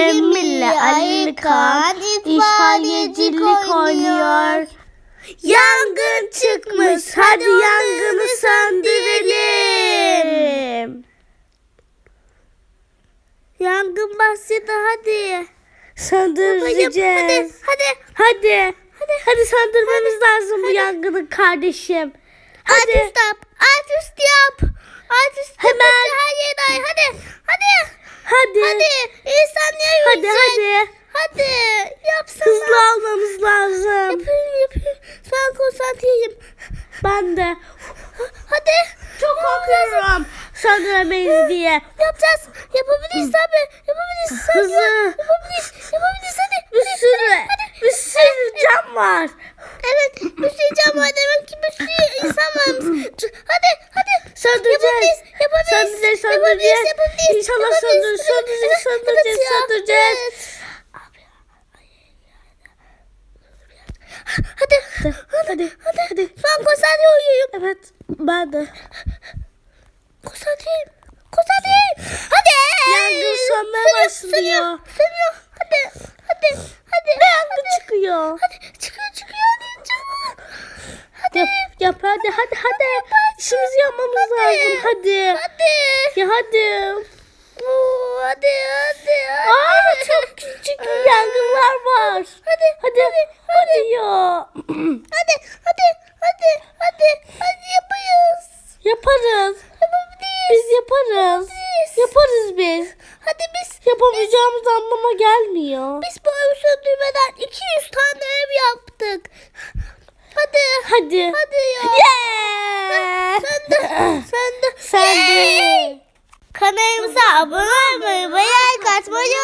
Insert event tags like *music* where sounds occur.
Cemile Ali Kan itfaiyecilik oynuyor. Yangın çıkmış. Hadi yangını söndürelim. Yangın başladı hadi. Söndüreceğiz. Hadi. Hadi. Hadi. Hadi söndürmemiz lazım bu yangını kardeşim. Alt Hadi. üst yap. Alt üst yap. Alt üst Hemen. Her yeri. Hadi. Hadi. Hadi. Hadi. İnsanlar Ben de. Hadi. Çok korkuyorum. Söndüremeyiz diye. Yapacağız. Yapabiliriz tabii. Yapabiliriz. Hızlı. yap. Yapabiliriz. Yapabiliriz hadi. Bir sürü, bir sürü cam var. Evet. Bir sürü can var demek ki bir sürü insan varmış. Hadi. Hadi. Söndüreceğiz. Yapabiliriz. Söndüreceğiz, Yapabiliriz. söndüreceğiz. Yapabiliriz. İnşallah söndür, söndüreceğiz, söndüreceğiz, söndüreceğiz. Evet. Hadi. Hadi, hadi, hadi. Ben konsantre oluyorum. Evet, ben de. Konsantreyim. Konsantreyim. Hadi. Yangın sönmeye başlıyor. Sönüyor. Sönüyor. Hadi. Hadi. Hadi. Ve yangın çıkıyor. Hadi. Çıkıyor çıkıyor. Hadi. Çabuk. Yap, yap hadi, hadi, hadi. İşimizi yapmamız lazım, hadi. Hadi. Ya hadi. Oo, hadi. Hadi. Hadi. Aa, çok küçük yangınlar var. Hadi. Hadi, hadi ya. Hadi. Hadi. *clears throat* Hadi. Hadi. Hadi yapıyoruz. Yaparız. Yapabiliriz. Biz yaparız. Biz. Yaparız biz. Hadi biz. Yapamayacağımız anlama gelmiyor. Biz bu evi söndürmeden 200 tane ev yaptık. Hadi. Hadi. Hadi ya. Yeah. Söndü. Söndü. Söndü. Yay! Kanalımıza abone olmayı ve like atmayı